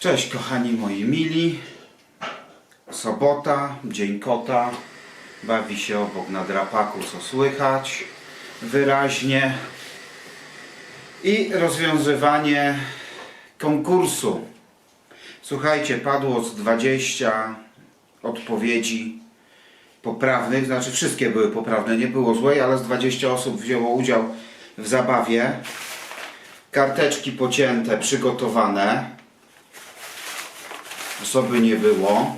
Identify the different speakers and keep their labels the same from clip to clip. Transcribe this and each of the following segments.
Speaker 1: Cześć kochani moi mili. Sobota, dzień kota. Bawi się obok na drapaku, co słychać wyraźnie. I rozwiązywanie konkursu. Słuchajcie, padło z 20 odpowiedzi poprawnych, znaczy wszystkie były poprawne, nie było złej, ale z 20 osób wzięło udział w zabawie. Karteczki pocięte, przygotowane. Osoby nie było.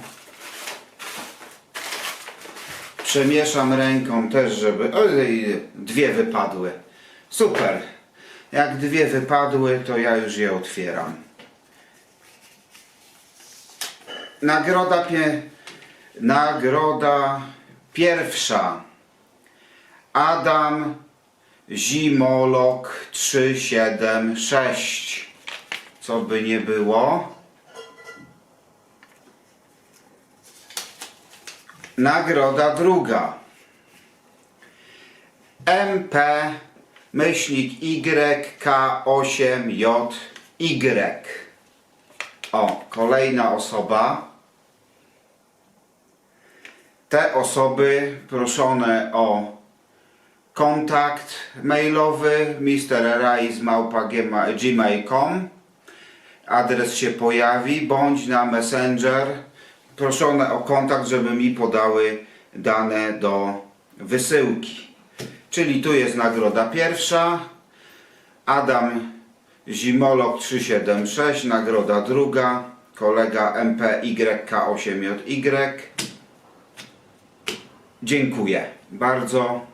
Speaker 1: Przemieszam ręką też, żeby. Oj, dwie wypadły. Super. Jak dwie wypadły, to ja już je otwieram. Nagroda, pie... Nagroda pierwsza. Adam Zimolog 376. Co by nie było. Nagroda druga. MP myślnik YK8JY. O, kolejna osoba. Te osoby proszone o kontakt mailowy mrrise.gmail.com Adres się pojawi, bądź na Messenger proszone o kontakt, żeby mi podały dane do wysyłki. Czyli tu jest nagroda pierwsza. Adam Zimolog 376, nagroda druga. Kolega MPYK8JY. Dziękuję bardzo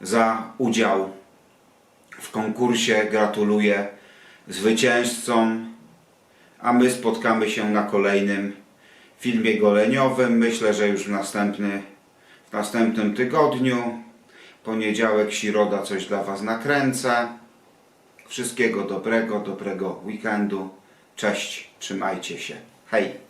Speaker 1: za udział w konkursie. Gratuluję zwycięzcom. A my spotkamy się na kolejnym filmie goleniowym. Myślę, że już w, następny, w następnym tygodniu. Poniedziałek, środa coś dla Was nakręcę. Wszystkiego dobrego, dobrego weekendu. Cześć, trzymajcie się. Hej!